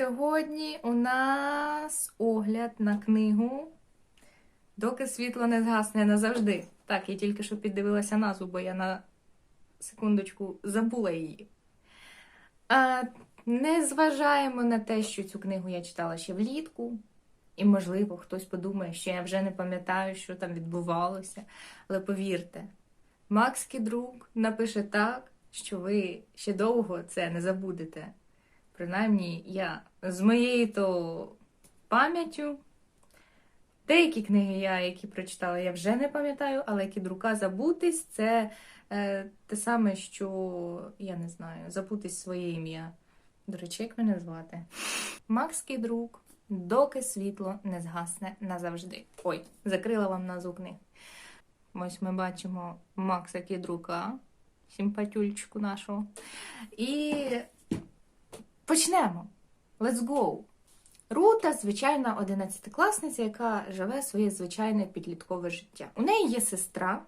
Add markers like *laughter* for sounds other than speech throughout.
Сьогодні у нас огляд на книгу Доки світло не згасне назавжди. Так, я тільки що піддивилася назву, бо я на секундочку забула її. А, не зважаємо на те, що цю книгу я читала ще влітку, і, можливо, хтось подумає, що я вже не пам'ятаю, що там відбувалося. Але повірте, Макс Кідрук напише так, що ви ще довго це не забудете. Принаймні, я з моєю то пам'яттю. Деякі книги я, які прочитала, я вже не пам'ятаю, але кідрука забутись це е, те саме, що я не знаю, забутись своє ім'я. До речі, як мене звати? Макс Кідрук, доки світло не згасне назавжди. Ой, закрила вам назву книг. Ось ми бачимо Макса Кідрука, симпатюльчику нашого. І почнемо. Let's go! Рута звичайна одинадцятикласниця, яка живе своє звичайне підліткове життя. У неї є сестра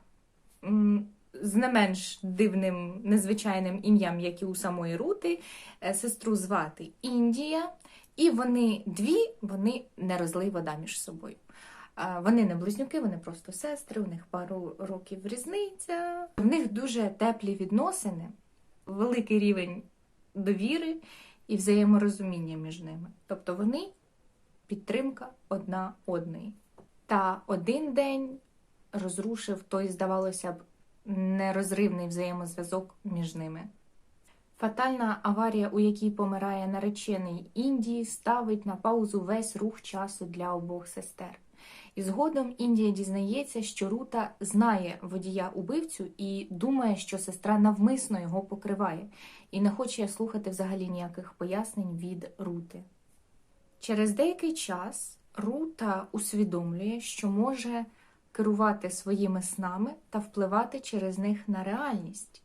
з не менш дивним, незвичайним ім'ям, як і у самої Рути. Е, Сестру звати Індія, і вони дві, вони не розлий вода між собою. Вони не близнюки, вони просто сестри, у них пару років різниця. В них дуже теплі відносини, великий рівень довіри і взаєморозуміння між ними. Тобто вони підтримка одна одної. Та один день розрушив той, здавалося б, нерозривний взаємозв'язок між ними. Фатальна аварія, у якій помирає наречений Індії, ставить на паузу весь рух часу для обох сестер. І згодом Індія дізнається, що Рута знає водія убивцю і думає, що сестра навмисно його покриває, і не хоче слухати взагалі ніяких пояснень від Рути. Через деякий час Рута усвідомлює, що може керувати своїми снами та впливати через них на реальність.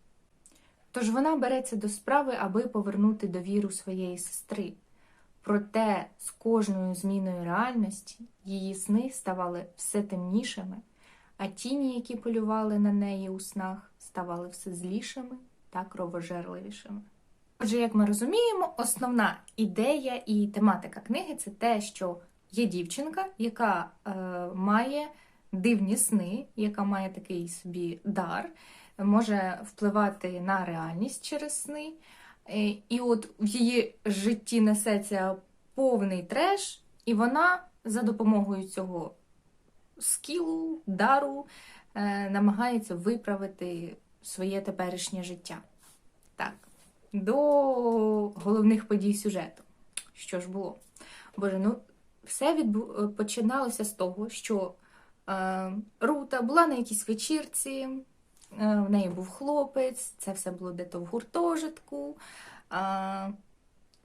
Тож вона береться до справи, аби повернути довіру своєї сестри. Проте з кожною зміною реальності її сни ставали все темнішими, а тіні, які полювали на неї у снах, ставали все злішими та кровожерливішими. Отже, як ми розуміємо, основна ідея і тематика книги це те, що є дівчинка, яка е, має дивні сни, яка має такий собі дар, може впливати на реальність через сни. Е, І от в її житті несеться повний треш, і вона за допомогою цього скілу, дару е, намагається виправити своє теперішнє життя. Так, до головних подій сюжету. Що ж було? Боже, ну все відбу... починалося з того, що е, Рута була на якійсь вечірці, е, в неї був хлопець, це все було де-то в гуртожитку. Е,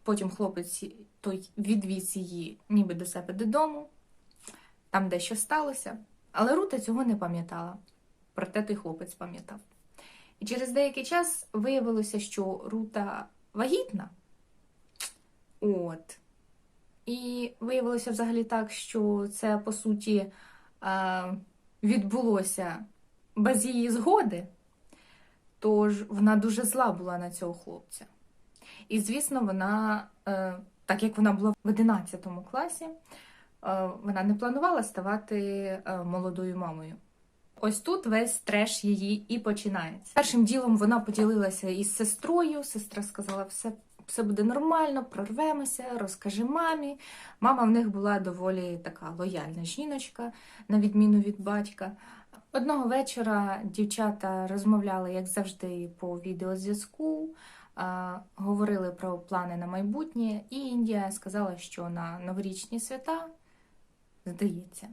потім хлопець той відвіз її ніби до себе додому, там дещо сталося. Але Рута цього не пам'ятала. Проте той хлопець пам'ятав. І через деякий час виявилося, що Рута вагітна. От. І виявилося взагалі так, що це, по суті, е, відбулося без її згоди. Тож вона дуже зла була на цього хлопця. І, звісно, вона, е, так як вона була в 11 класі, е, вона не планувала ставати е, молодою мамою. Ось тут весь треш її і починається. Першим ділом вона поділилася із сестрою. Сестра сказала, все все буде нормально, прорвемося, розкажи мамі. Мама в них була доволі така лояльна жіночка, на відміну від батька. Одного вечора дівчата розмовляли, як завжди, по відеозв'язку, говорили про плани на майбутнє, і Індія сказала, що на новорічні свята, здається,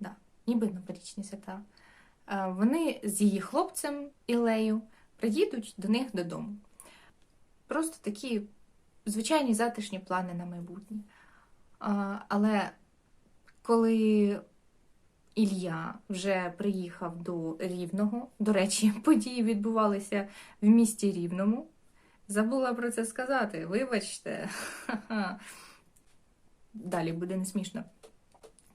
да, ніби новорічні свята. Вони з її хлопцем Ілею приїдуть до них додому. Просто такі звичайні затишні плани на майбутнє. Але коли Ілля вже приїхав до Рівного, до речі, *laughs* події відбувалися в місті Рівному. Забула про це сказати, вибачте. *laughs* Далі буде не смішно.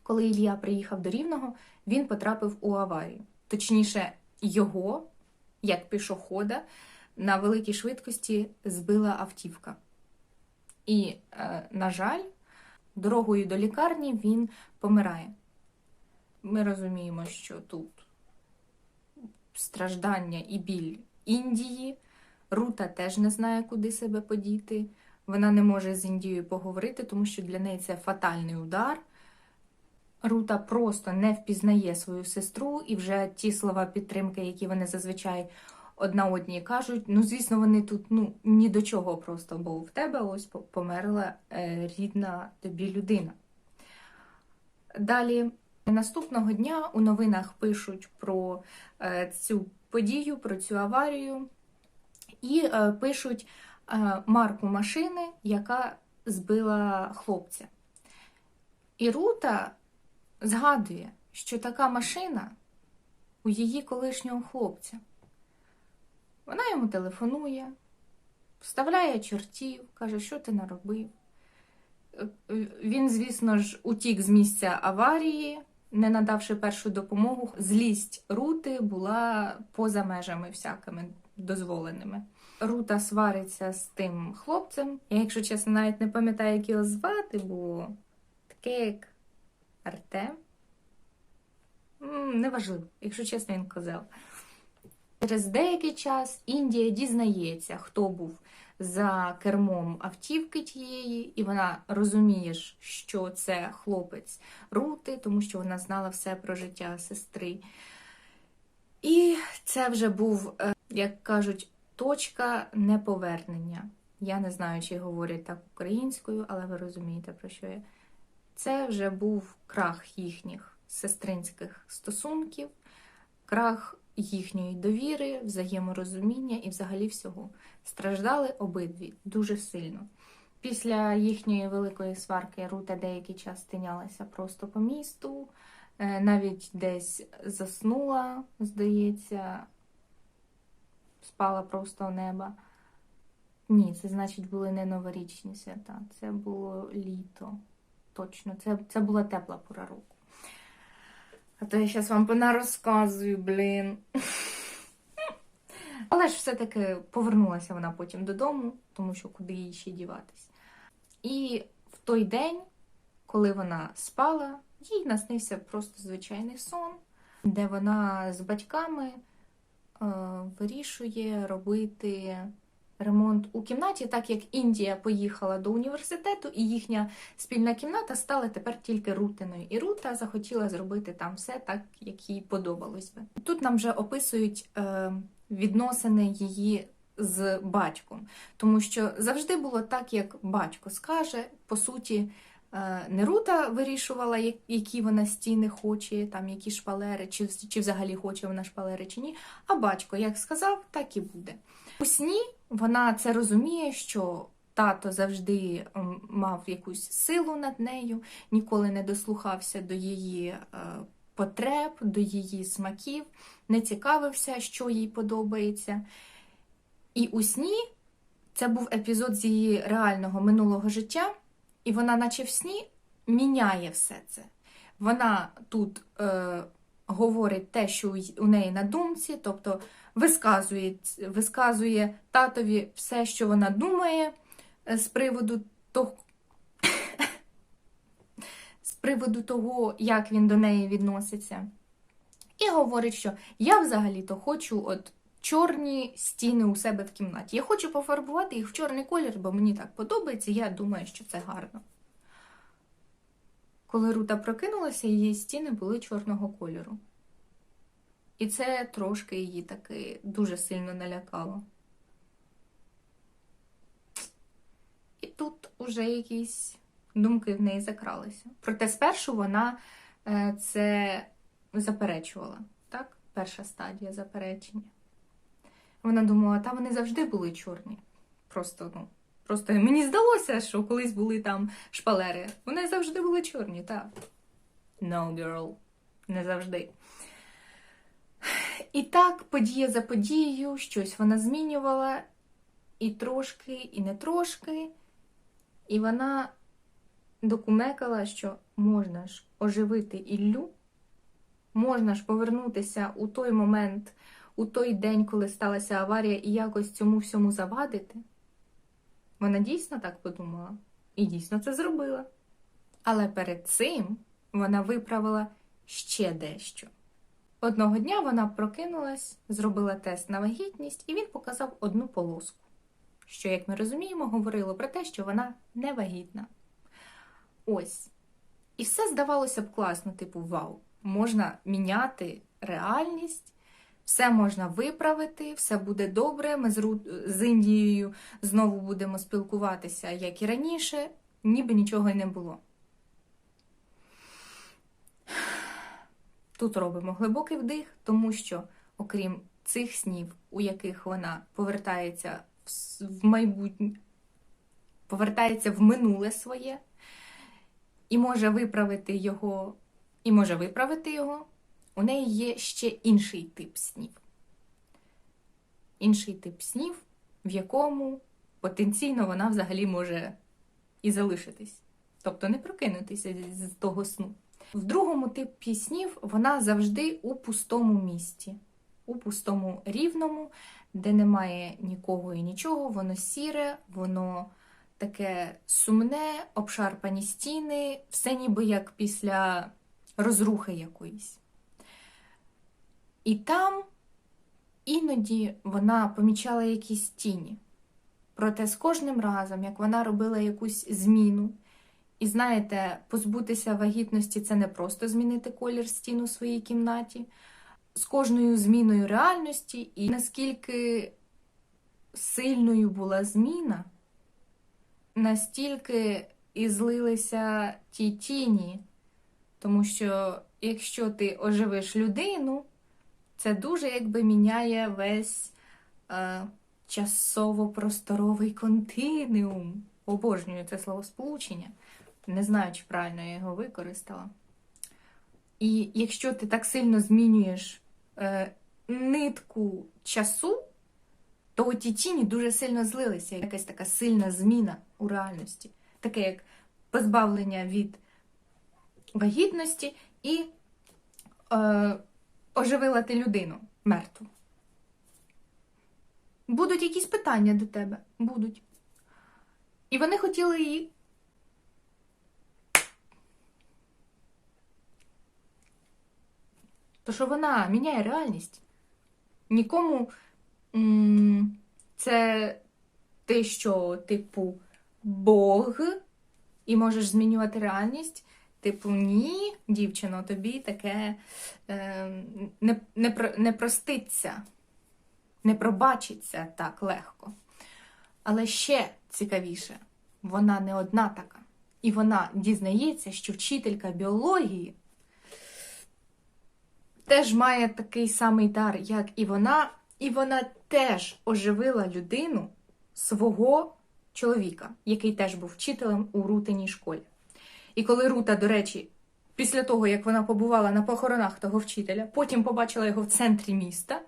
Коли Ілля приїхав до Рівного, він потрапив у аварію. Точніше, його, як пішохода, на великій швидкості збила автівка. І, е, на жаль, дорогою до лікарні він помирає. Ми розуміємо, що тут страждання і біль Індії. Рута теж не знає, куди себе подіти. Вона не може з Індією поговорити, тому що для неї це фатальний удар. Рута просто не впізнає свою сестру, і вже ті слова підтримки, які вони зазвичай одна одній кажуть, ну, звісно, вони тут ну, ні до чого просто, бо в тебе ось померла е, рідна тобі людина. Далі, наступного дня у новинах пишуть про е, цю подію, про цю аварію, і е, пишуть е, марку машини, яка збила хлопця. І Рута згадує, що така машина у її колишнього хлопця. Вона йому телефонує, вставляє чортів, каже, що ти наробив. Він, звісно ж, утік з місця аварії, не надавши першу допомогу. Злість Рути була поза межами всякими дозволеними. Рута свариться з тим хлопцем. Я, якщо чесно, навіть не пам'ятаю, як його звати, бо таке як Артем. Неважливо, якщо чесно, він козел. Через деякий час Індія дізнається, хто був за кермом автівки тієї, і вона розуміє, що це хлопець Рути, тому що вона знала все про життя сестри. І це вже був, е, як кажуть, точка неповернення. Я не знаю, чи говорять так українською, але ви розумієте, про що я. Це вже був крах їхніх сестринських стосунків, крах їхньої довіри, взаєморозуміння і взагалі всього. Страждали обидві дуже сильно. Після їхньої великої сварки Рута деякий час тинялася просто по місту, е, навіть десь заснула, здається, спала просто у неба. Ні, це значить були не новорічні свята, це було літо. Точно, це, це була тепла пора року. А то я зараз вам понарозказую, блін. Але ж все-таки повернулася вона потім додому, тому що куди їй ще діватись. І в той день, коли вона спала, їй наснився просто звичайний сон, де вона з батьками е, вирішує робити ремонт у кімнаті, так як Індія поїхала до університету, і їхня спільна кімната стала тепер тільки рутиною. І Рута захотіла зробити там все так, як їй подобалось би. Тут нам вже описують е, відносини її з батьком, тому що завжди було так, як батько скаже, по суті. е, Не Рута вирішувала, які вона стіни хоче, там які шпалери, чи, чи взагалі хоче вона шпалери чи ні. А батько як сказав, так і буде. У сні вона це розуміє, що тато завжди мав якусь силу над нею, ніколи не дослухався до її е, потреб, до її смаків, не цікавився, що їй подобається. І у сні це був епізод з її реального минулого життя, і вона, наче в сні, міняє все це. Вона тут е, говорить те, що у- неї на думці, тобто висказує, висказує татові все, що вона думає е, з приводу того, приводу того, як він до неї відноситься. І говорить, що я взагалі-то хочу от чорні стіни у себе в кімнаті. Я хочу пофарбувати їх в чорний колір, бо мені так подобається, я думаю, що це гарно. Коли Рута прокинулася, її стіни були чорного кольору. І це трошки її таки дуже сильно налякало. І тут уже якісь думки в неї закралися. Проте спершу вона е, це заперечувала. Так? Перша стадія заперечення. Вона думала, та вони завжди були чорні. Просто, ну, просто мені здалося, що колись були там шпалери. Вони завжди були чорні, так. No, girl. Не завжди. І так, подія за подією, щось вона змінювала і трошки, і не трошки. І вона докумекала, що можна ж оживити Іллю, можна ж повернутися у той момент, у той день, коли сталася аварія, і якось цьому всьому завадити. Вона дійсно так подумала і дійсно це зробила. Але перед цим вона виправила ще дещо. Одного дня вона прокинулась, зробила тест на вагітність, і він показав одну полоску, що, як ми розуміємо, говорило про те, що вона не вагітна. Ось. І все здавалося б класно, типу, вау, можна міняти реальність, все можна виправити, все буде добре. Ми з, Індією знову будемо спілкуватися, як і раніше, ніби нічого й не було. Тут робимо глибокий вдих, тому що, окрім цих снів, у яких вона повертається в майбутнє, повертається в минуле своє, і може виправити його, і може виправити його, у неї є ще інший тип снів. Інший тип снів, в якому потенційно вона взагалі може і залишитись, тобто не прокинутися з того сну. В другому типі снів вона завжди у пустому місті, у пустому рівному, де немає нікого і нічого, воно сіре, воно таке сумне, обшарпані стіни, все ніби як після розрухи якоїсь. І там іноді вона помічала якісь тіні. Проте з кожним разом, як вона робила якусь зміну, і знаєте, позбутися вагітності це не просто змінити колір стін у своїй кімнаті. З кожною зміною реальності, і наскільки сильною була зміна, настільки і злилися ті тіні. Тому що якщо ти оживиш людину, це дуже якби міняє весь е, часово-просторовий континуум. Обожнюю це словосполучення. Не знаю, чи правильно я його використала. І якщо ти так сильно змінюєш е, нитку часу, то ті тіні дуже сильно злилися. Якась така сильна зміна у реальності. Таке як позбавлення від вагітності і е, оживила ти людину мертву. Будуть якісь питання до тебе? Будуть. І вони хотіли її. То що вона міняє реальність. Нікому це ти що, типу, Бог, і можеш змінювати реальність. Типу, ні, дівчино, тобі таке е, не, не, про- не проститься, не пробачиться так легко. Але ще цікавіше, вона не одна така. І вона дізнається, що вчителька біології теж має такий самий дар, як і вона, і вона теж оживила людину свого чоловіка, який теж був вчителем у Рутиній школі. І коли Рута, до речі, після того, як вона побувала на похоронах того вчителя, потім побачила його в центрі міста,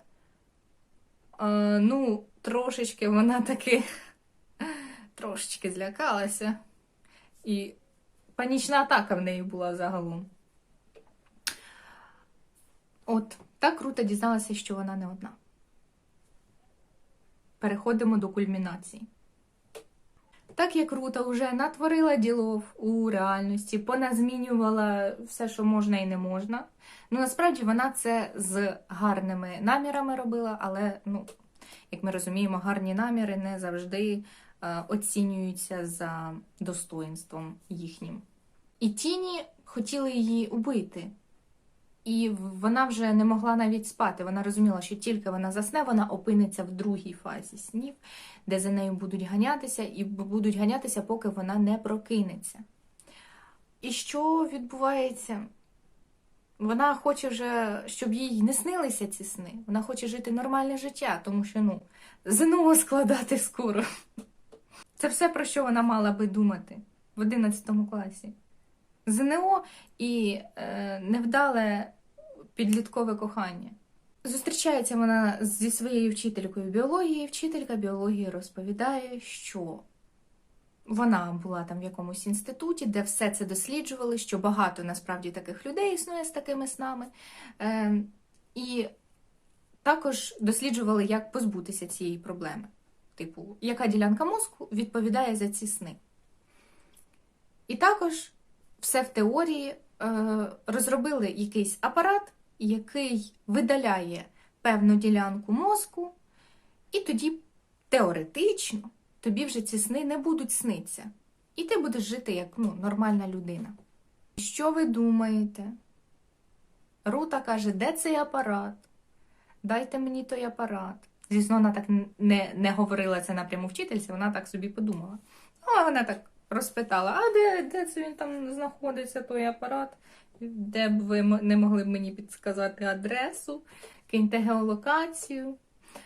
е, ну, трошечки вона таки *laughs* трошечки злякалася. І панічна атака в неї була загалом. От так Рута дізналася, що вона не одна. Переходимо до кульмінації. Так як Рута вже натворила ділов у реальності, поназмінювала все, що можна і не можна. Ну насправді вона це з гарними намірами робила, але, ну, як ми розуміємо, гарні наміри не завжди е, оцінюються за достоїнством їхнім. І тіні хотіли її убити. І вона вже не могла навіть спати. Вона розуміла, що тільки вона засне, вона опиниться в другій фазі снів, де за нею будуть ганятися, і будуть ганятися, поки вона не прокинеться. І що відбувається? Вона хоче вже, щоб їй не снилися ці сни. Вона хоче жити нормальне життя, тому що ну, ЗНО складати скоро. Це все, про що вона мала би думати в 11 класі. ЗНО і е, невдале підліткове кохання. Зустрічається вона зі своєю вчителькою біології. Вчителька біології розповідає, що вона була там в якомусь інституті, де все це досліджували, що багато насправді таких людей існує з такими снами. Е, і також досліджували, як позбутися цієї проблеми. типу, яка ділянка мозку відповідає за ці сни. І також все в теорії е, розробили якийсь апарат, який видаляє певну ділянку мозку, і тоді теоретично тобі вже ці сни не будуть сниться. І ти будеш жити як ну, нормальна людина. Що ви думаєте? Рута каже, де цей апарат? Дайте мені той апарат. Звісно, вона так не, не говорила це напряму вчительці, вона так собі подумала. Ну, вона так розпитала: а де, де це він там знаходиться, той апарат? Де б ви не могли б мені підсказати адресу, киньте геолокацію,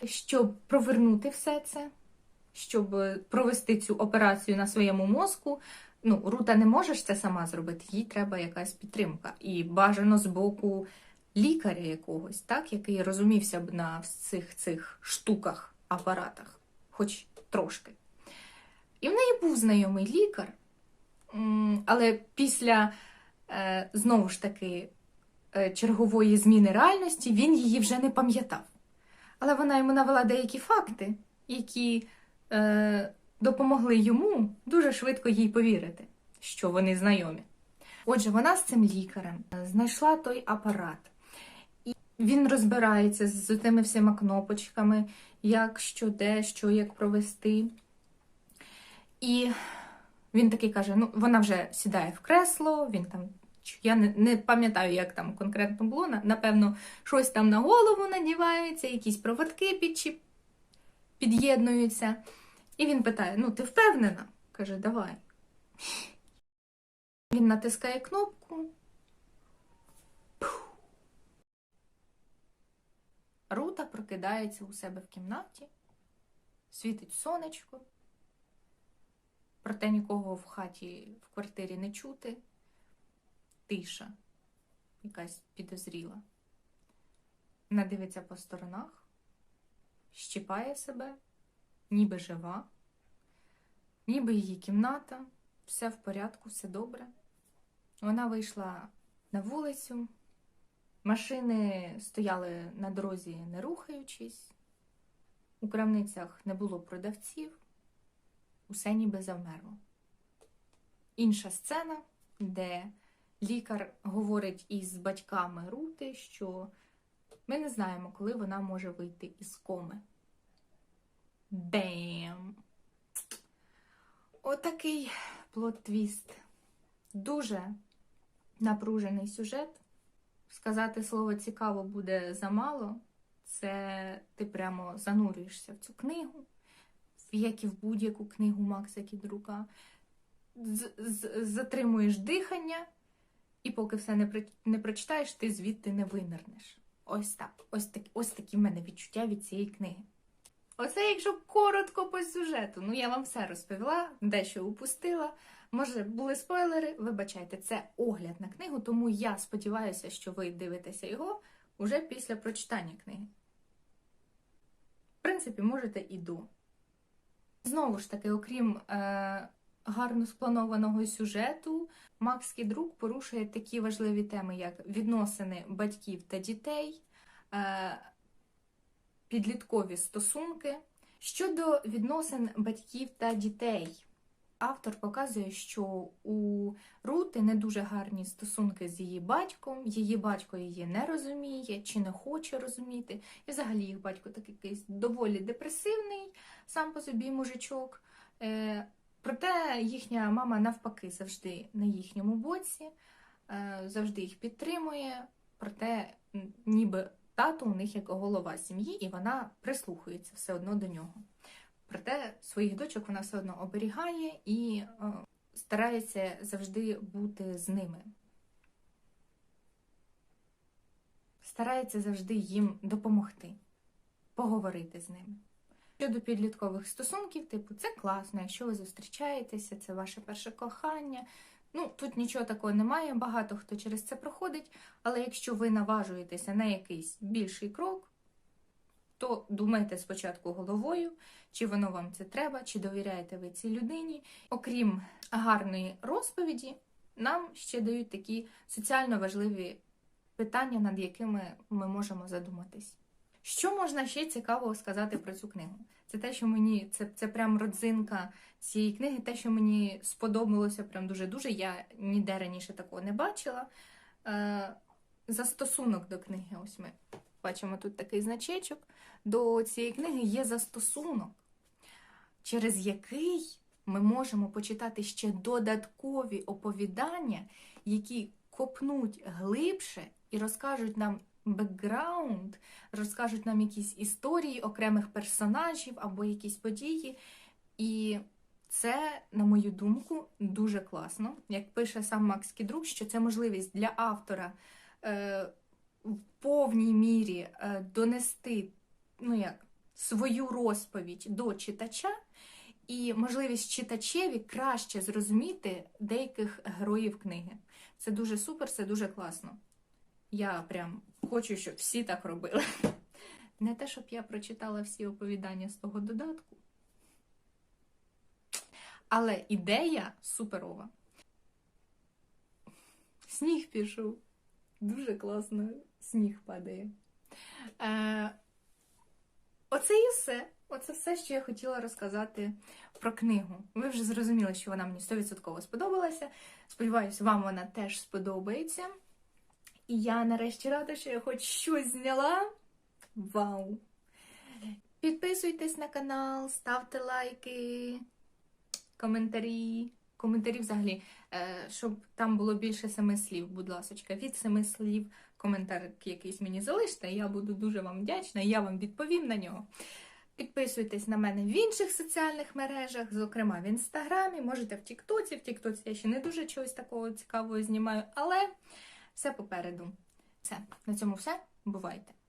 щоб провернути все це, щоб провести цю операцію на своєму мозку. Ну, Рута не можеш це сама зробити, їй треба якась підтримка. І бажано з боку лікаря якогось, так, який розумівся б на цих цих штуках, апаратах, хоч трошки. І в неї був знайомий лікар, але після е, знову ж таки е, чергової зміни реальності він її вже не пам'ятав. Але вона йому навела деякі факти, які е, допомогли йому дуже швидко їй повірити, що вони знайомі. Отже, вона з цим лікарем знайшла той апарат. Він розбирається з тими всіма кнопочками, як що, де, що, як провести. І він такий каже: ну, вона вже сідає в кресло, він там. Я не, не пам'ятаю, як там конкретно було. Напевно, щось там на голову надівається, якісь проводки підчіп, під'єднуються. І він питає: Ну, ти впевнена? Каже, давай. Він натискає кнопку. Рута прокидається у себе в кімнаті, світить сонечко, проте нікого в хаті, в квартирі не чути. Тиша, якась підозріла. Вона дивиться по сторонах, щипає себе, ніби жива, ніби її кімната, все в порядку, все добре. Вона вийшла на вулицю, машини стояли на дорозі, не рухаючись, у крамницях не було продавців, усе ніби завмерло. Інша сцена, де лікар говорить із батьками Рути, що ми не знаємо, коли вона може вийти із коми. Бем! Отакий плот-твіст. Дуже напружений сюжет. Сказати слово цікаво буде замало. Це ти прямо занурюєшся в цю книгу, як і в будь-яку книгу Макса Кідрука. Затримуєш дихання, і поки все не, при- не прочитаєш, ти звідти не винирнеш. Ось так. Ось, так, ось такі в мене відчуття від цієї книги. Оце якщо коротко по сюжету. Ну, я вам все розповіла, дещо упустила. Може, були спойлери, вибачайте, це огляд на книгу, тому я сподіваюся, що ви дивитеся його уже після прочитання книги. В принципі, можете і до. Знову ж таки, окрім е, гарно спланованого сюжету, Макс Кідрук порушує такі важливі теми, як відносини батьків та дітей, е, підліткові стосунки. Щодо відносин батьків та дітей, автор показує, що у Рути не дуже гарні стосунки з її батьком, її батько її не розуміє чи не хоче розуміти. І взагалі їх батько такий якийсь доволі депресивний, сам по собі мужичок. Е, проте їхня мама навпаки завжди на їхньому боці, е, завжди їх підтримує, проте ніби тато у них як голова сім'ї, і вона прислухається все одно до нього. Проте своїх дочок вона все одно оберігає і е, старається завжди бути з ними. Старається завжди їм допомогти, поговорити з ними. Щодо підліткових стосунків, типу, це класно, якщо ви зустрічаєтеся, це ваше перше кохання. Ну, тут нічого такого немає, багато хто через це проходить, але якщо ви наважуєтеся на якийсь більший крок, то думайте спочатку головою, чи воно вам це треба, чи довіряєте ви цій людині. Окрім гарної розповіді, нам ще дають такі соціально важливі питання, над якими ми можемо задуматись. Що можна ще цікавого сказати про цю книгу? Це те, що мені це, це прям родзинка цієї книги, те, що мені сподобалося прям дуже-дуже. Я ніде раніше такого не бачила. Е, застосунок до книги. Ось ми бачимо тут такий значечок. До цієї книги є застосунок, через який ми можемо почитати ще додаткові оповідання, які копнуть глибше і розкажуть нам бекграунд, розкажуть нам якісь історії окремих персонажів або якісь події. І це, на мою думку, дуже класно. Як пише сам Макс Кідрук, що це можливість для автора е, в повній мірі е, донести ну як, свою розповідь до читача, і можливість читачеві краще зрозуміти деяких героїв книги. Це дуже супер, це дуже класно. Я прям хочу, щоб всі так робили. *laughs* Не те, щоб я прочитала всі оповідання з того додатку. Але ідея суперова. Сніг пішов. Дуже класно сніг падає. Е, оце і все. Оце все, що я хотіла розказати про книгу. Ви вже зрозуміли, що вона мені 100% сподобалася. Сподіваюсь, вам вона теж сподобається. І я нарешті рада, що я хоч щось зняла. Вау! Підписуйтесь на канал, ставте лайки, коментарі. Коментарі взагалі, е, щоб там було більше семи слів, будь ласка, від семи слів коментар якийсь мені залиште, я буду дуже вам вдячна, і я вам відповім на нього. Підписуйтесь на мене в інших соціальних мережах, зокрема в інстаграмі, можете в Тіктоці. В Тіктоці я ще не дуже чогось такого цікавого знімаю, але все попереду. Все, на цьому все. Бувайте!